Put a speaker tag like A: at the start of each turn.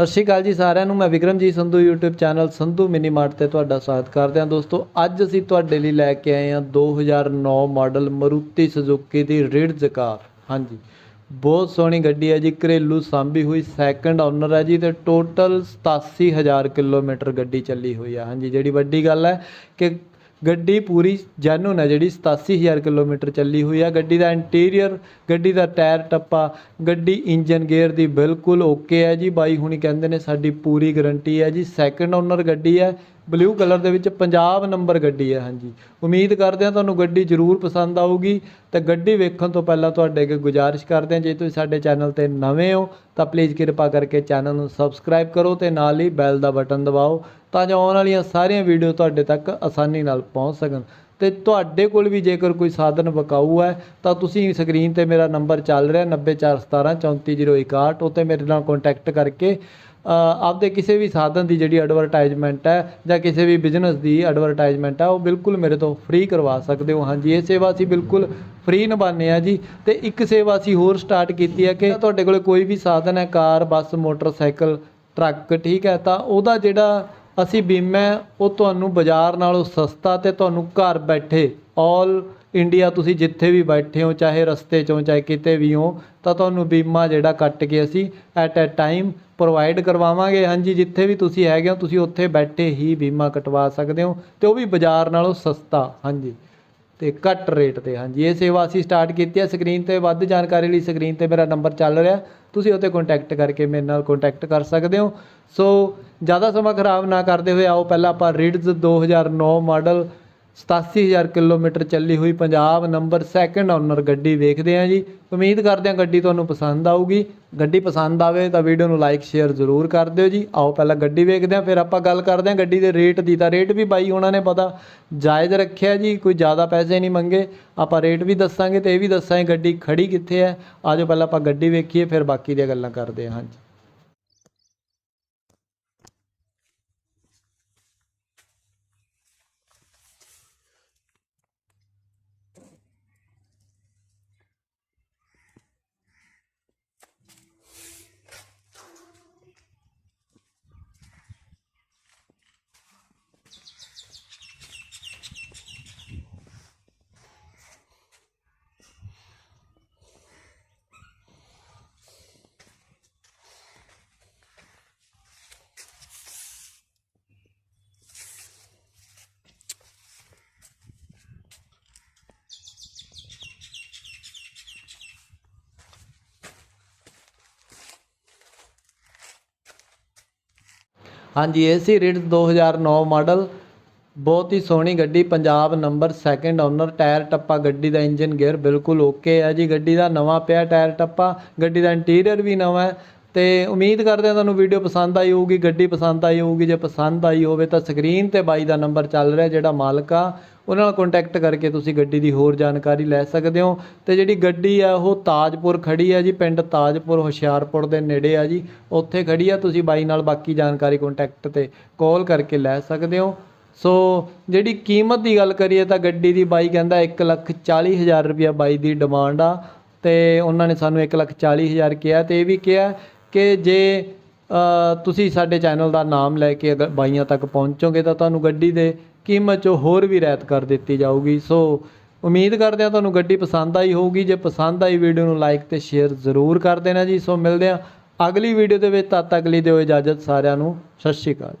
A: ਸਤਿ ਸ਼੍ਰੀ ਅਕਾਲ ਜੀ ਸਾਰਿਆਂ ਨੂੰ, ਮੈਂ Vikramjit Sandhu, YouTube channel Sandhu mini mart ਤੇ ਤੁਹਾਡਾ ਸਵਾਗਤ ਕਰਦੇ ਹਾਂ ਦੋਸਤੋ। ਅੱਜ ਅਸੀਂ ਤੁਹਾਡੇ ਲਈ ਲੈ ਕੇ ਆਏ ਹਾਂ 2009 ਮਾਡਲ ਮਾਰੂਤੀ ਸੁਜ਼ੂਕੀ ਦੀ ਰਿਡਜ਼ ਕਾਰ ਹਾਂਜੀ, ਬਹੁਤ ਸੋਹਣੀ ਗੱਡੀ ਹੈ ਜੀ, ਘਰੇਲੂ ਸਾਂਭੀ ਹੋਈ ਸੈਕੰਡ ਓਨਰ ਹੈ ਜੀ ਤੇ ਟੋਟਲ 87000 ਕਿਲੋਮੀਟਰ ਗੱਡੀ ਚੱਲੀ ਹੋਈ ਆ। ਹਾਂਜੀ, ਜਿਹੜੀ ਵੱਡੀ ਗੱਲ ਹੈ ਕਿ ਗੱਡੀ ਪੂਰੀ ਜੈਨੂਨ ਹੈ ਜਿਹੜੀ 87000 ਕਿਲੋਮੀਟਰ ਚੱਲੀ ਹੋਈ ਹੈ ਗੱਡੀ ਦਾ ਇੰਟੀਰੀਅਰ ਗੱਡੀ ਦਾ ਟਾਇਰ ਟੱਪਾ, ਗੱਡੀ ਇੰਜਨ ਗੇਅਰ ਦੀ ਬਿਲਕੁਲ ਓਕੇ ਹੈ ਜੀ। ਬਾਈ ਹੁਣੀ ਕਹਿੰਦੇ ਨੇ ਸਾਡੀ ਪੂਰੀ ਗਾਰੰਟੀ ਹੈ ਜੀ। ਸੈਕੰਡ ਓਨਰ ਗੱਡੀ ਹੈ ਬਲੂ ਕਲਰ ਦੇ ਵਿੱਚ ਪੰਜਾਬ ਨੰਬਰ ਗੱਡੀ ਹੈ ਹਾਂਜੀ। ਉਮੀਦ ਕਰਦੇ ਹਾਂ ਤੁਹਾਨੂੰ ਗੱਡੀ ਜ਼ਰੂਰ ਪਸੰਦ ਆਊਗੀ। ਤੇ ਗੱਡੀ ਵੇਖਣ ਤੋਂ ਪਹਿਲਾਂ ਤੁਹਾਡੇ ਅੱਗੇ ਗੁਜ਼ਾਰਿਸ਼ ਕਰਦੇ ਹਾਂ। ਜੇ ਤੁਸੀਂ ਸਾਡੇ ਚੈਨਲ ਤੇ ਨਵੇਂ ਹੋ, ਤਾਂ ਪਲੀਜ਼ ਕਿਰਪਾ ਕਰਕੇ ਚੈਨਲ ਨੂੰ ਸਬਸਕ੍ਰਾਈਬ ਕਰੋ ਤੇ ਨਾਲ ਹੀ ਬੈਲ ਦਾ ਬਟਨ ਦਬਾਓ। ਤਾਂ ਜੋ ਆਉਣ ਵਾਲੀਆਂ ਸਾਰੀਆਂ ਵੀਡੀਓ ਤੁਹਾਡੇ ਤੱਕ ਆਸਾਨੀ ਨਾਲ ਪਹੁੰਚ ਸਕਣ। ਤੇ ਤੁਹਾਡੇ ਕੋਲ ਵੀ ਜੇਕਰ ਕੋਈ ਸਾਧਨ ਬਕਾਊ ਹੈ, ਤਾਂ ਤੁਸੀਂ ਸਕਰੀਨ ਤੇ ਮੇਰਾ ਨੰਬਰ ਚੱਲ ਰਿਹਾ 9417 ਉੱਤੇ ਮੇਰੇ ਨਾਲ ਕੰਟੈਕਟ ਕਰਕੇ ਆਪਦੇ ਕਿਸੇ ਵੀ ਸਾਧਨ ਦੀ ਜਿਹੜੀ ਐਡਵਰਟਾਈਜ਼ਮੈਂਟ ਹੈ ਜਾਂ ਕਿਸੇ ਵੀ ਬਿਜ਼ਨਸ ਦੀ ਐਡਵਰਟਾਈਜ਼ਮੈਂਟ ਹੈ, ਉਹ ਬਿਲਕੁਲ ਮੇਰੇ ਤੋਂ ਫ੍ਰੀ ਕਰਵਾ ਸਕਦੇ ਹੋ। ਹਾਂਜੀ, ਇਹ ਸੇਵਾ ਅਸੀਂ ਬਿਲਕੁਲ ਫ੍ਰੀ ਨਿਭਾਉਂਦੇ ਆ ਜੀ। ਤੇ ਇੱਕ ਸੇਵਾ ਅਸੀਂ ਹੋਰ ਸਟਾਰਟ ਕੀਤੀ ਹੈ ਕਿ ਤੁਹਾਡੇ ਕੋਲ ਕੋਈ ਵੀ ਸਾਧਨ ਹੈ, ਕਾਰ, ਬੱਸ, ਮੋਟਰਸਾਈਕਲ, ਟਰੱਕ, ਠੀਕ ਹੈ, ਤਾਂ ਉਹਦਾ ਜਿਹੜਾ ਅਸੀਂ ਬੀਮਾ, ਉਹ ਤੁਹਾਨੂੰ ਬਾਜ਼ਾਰ ਨਾਲੋਂ ਸਸਤਾ ਅਤੇ ਤੁਹਾਨੂੰ ਘਰ ਬੈਠੇ 올 ਇੰਡੀਆ ਤੁਸੀਂ ਜਿੱਥੇ ਵੀ ਬੈਠੇ ਹੋ, ਚਾਹੇ ਰਸਤੇ 'ਚੋਂ, ਚਾਹੇ ਕਿਤੇ ਵੀ ਹੋ, ਤਾਂ ਤੁਹਾਨੂੰ ਬੀਮਾ ਜਿਹੜਾ ਕੱਟ ਕੇ ਅਸੀਂ ਐਟ ਅ ਟਾਈਮ ਪ੍ਰੋਵਾਈਡ ਕਰਵਾਵਾਂਗੇ। ਹਾਂਜੀ, ਜਿੱਥੇ ਵੀ ਤੁਸੀਂ ਹੈਗੇ ਹੋ, ਤੁਸੀਂ ਉੱਥੇ ਬੈਠੇ ਹੀ ਬੀਮਾ ਕਟਵਾ ਸਕਦੇ ਹੋ ਅਤੇ ਉਹ ਵੀ ਬਾਜ਼ਾਰ ਨਾਲੋਂ ਸਸਤਾ। ਹਾਂਜੀ। ਤੇ ਘੱਟ ਰੇਟ ਤੇ। ਹਾਂਜੀ, ਇਹ ਸੇਵਾ ਅਸੀਂ ਸਟਾਰਟ ਕੀਤੀ ਹੈ। ਸਕਰੀਨ ਤੇ ਵੱਧ ਜਾਣਕਾਰੀ ਲਈ ਸਕਰੀਨ ਤੇ ਮੇਰਾ ਨੰਬਰ ਚੱਲ ਰਿਹਾ ਤੁਸੀਂ ਉੱਤੇ ਕੰਟੈਕਟ ਕਰਕੇ ਮੇਰੇ ਨਾਲ ਕੰਟੈਕਟ ਕਰ ਸਕਦੇ ਹੋ। ਸੋ ਜ਼ਿਆਦਾ ਸਮਾਂ ਖਰਾਬ ਨਾ ਕਰਦੇ ਹੋਏ ਆਓ। ਪਹਿਲਾਂ ਆਪਾਂ ਰਿਡਜ਼ 2009 ਮਾਡਲ 87000 ਕਿਲੋਮੀਟਰ ਚੱਲੀ ਹੋਈ ਪੰਜਾਬ ਨੰਬਰ ਸੈਕੰਡ ਓਨਰ ਗੱਡੀ ਵੇਖਦੇ ਹਾਂ ਜੀ। ਉਮੀਦ ਕਰਦੇ ਹਾਂ ਗੱਡੀ ਤੁਹਾਨੂੰ ਪਸੰਦ ਆਊਗੀ। ਗੱਡੀ ਪਸੰਦ ਆਵੇ ਤਾਂ ਵੀਡੀਓ ਨੂੰ ਲਾਈਕ ਸ਼ੇਅਰ ਜ਼ਰੂਰ ਕਰ ਦਿਓ ਜੀ। ਆਓ ਪਹਿਲਾਂ ਗੱਡੀ ਵੇਖਦੇ ਹਾਂ, ਫਿਰ ਆਪਾਂ ਗੱਲ ਕਰਦੇ ਹਾਂ ਗੱਡੀ ਦੇ ਰੇਟ ਦੀ। ਤਾਂ ਰੇਟ ਵੀ ਬਾਈ ਉਹਨਾਂ ਨੇ ਪਤਾ। ਜਾਇਜ਼ ਰੱਖਿਆ ਜੀ, ਕੋਈ ਜ਼ਿਆਦਾ ਪੈਸੇ ਨਹੀਂ ਮੰਗੇ। ਆਪਾਂ ਰੇਟ ਵੀ ਦੱਸਾਂਗੇ ਤੇ ਇਹ ਵੀ ਦੱਸਾਂਗੇ ਗੱਡੀ ਖੜੀ ਕਿੱਥੇ ਹੈ। ਆਜੋ ਪਹਿਲਾਂ ਆਪਾਂ ਗੱਡੀ ਵੇਖੀਏ, ਫਿਰ ਬਾਕੀ ਦੀਆਂ ਗੱਲਾਂ ਕਰਦੇ ਹਾਂ, ਹਾਂਜੀ। ਹਾਂਜੀ ਇਹ ਸੀ ਰਿਡਜ਼ 2009 ਮਾਡਲ ਬਹੁਤ ਹੀ ਸੋਹਣੀ ਗੱਡੀ, Punjab number second owner tyre ਟੱਪਾ, ਗੱਡੀ ਦਾ ਇੰਜਨ ਗੇਅਰ ਬਿਲਕੁਲ ਓਕੇ ਹੈ ਜੀ। ਗੱਡੀ ਦਾ ਨਵਾਂ ਪਿਆ ਟਾਇਰ ਟੱਪਾ, ਗੱਡੀ ਦਾ ਇੰਟੀਰੀਅਰ ਵੀ ਨਵਾਂ ਹੈ। ਤੇ ਉਮੀਦ ਕਰਦੇ ਹਾਂ ਤੁਹਾਨੂੰ ਵੀਡੀਓ ਪਸੰਦ ਆਈ ਹੋਊਗੀ, ਗੱਡੀ ਪਸੰਦ ਆਈ ਹੋਊਗੀ। ਜੇ ਪਸੰਦ ਆਈ ਹੋਵੇ ਤਾਂ ਸਕਰੀਨ ਤੇ ਬਾਈ ਦਾ ਨੰਬਰ ਚੱਲ ਰਿਹਾ ਜਿਹੜਾ ਮਾਲਕ ਆ ਉਹਨਾਂ ਨਾਲ ਕੰਟੈਕਟ ਕਰਕੇ ਤੁਸੀਂ ਗੱਡੀ ਦੀ ਹੋਰ ਜਾਣਕਾਰੀ ਲੈ ਸਕਦੇ ਹੋ। ਅਤੇ ਜਿਹੜੀ ਗੱਡੀ ਆ, ਉਹ ਤਾਜਪੁਰ ਖੜ੍ਹੀ ਆ ਜੀ, ਪਿੰਡ ਤਾਜਪੁਰ, ਹੁਸ਼ਿਆਰਪੁਰ ਦੇ ਨੇੜੇ ਆ ਜੀ। ਉੱਥੇ ਖੜ੍ਹੀ ਆ, ਤੁਸੀਂ ਬਾਈ ਨਾਲ ਬਾਕੀ ਜਾਣਕਾਰੀ ਕੰਟੈਕਟ ਤੇ ਕਾਲ ਕਰਕੇ ਲੈ ਸਕਦੇ ਹੋ। ਸੋ ਜਿਹੜੀ ਕੀਮਤ ਦੀ ਗੱਲ ਕਰੀਏ ਤਾਂ ਗੱਡੀ ਦੀ ਬਾਈ ਕਹਿੰਦਾ 140000 ਰੁਪਇਆ ਬਾਈ ਦੀ ਡਿਮਾਂਡ ਆ। ਤੇ ਉਹਨਾਂ ਨੇ ਸਾਨੂੰ 140000 ਕਿਹਾ ਤੇ ਇਹ ਵੀ ਕਿਹਾ ਕਿ ਜੇ ਤੁਸੀਂ ਸਾਡੇ ਚੈਨਲ ਦਾ ਨਾਮ ਲੈ ਕੇ ਅਗਰ ਬਾਈਆਂ ਤੱਕ ਪਹੁੰਚੋਗੇ ਤਾਂ ਤੁਹਾਨੂੰ ਗੱਡੀ ਦੇ ਕੀਮਤ 'ਚੋਂ ਹੋਰ ਵੀ ਰਿਆਇਤ ਕਰ ਦਿੱਤੀ ਜਾਊਗੀ। ਸੋ ਉਮੀਦ ਕਰਦੇ ਹਾਂ ਤੁਹਾਨੂੰ ਗੱਡੀ ਪਸੰਦ ਆਈ ਹੋਊਗੀ। ਜੇ ਪਸੰਦ ਆਈ ਵੀਡੀਓ ਨੂੰ ਲਾਈਕ ਤੇ ਸ਼ੇਅਰ ਜ਼ਰੂਰ ਕਰ ਦੇਣਾ ਜੀ। ਸੋ ਮਿਲਦੇ ਹਾਂ ਅਗਲੀ ਵੀਡੀਓ ਦੇ ਵਿੱਚ। ਤਦ ਤੱਕ ਲਈ ਦਿਓ ਇਜਾਜ਼ਤ ਸਾਰਿਆਂ ਨੂੰ। ਸਤਿ ਸ਼੍ਰੀ ਅਕਾਲ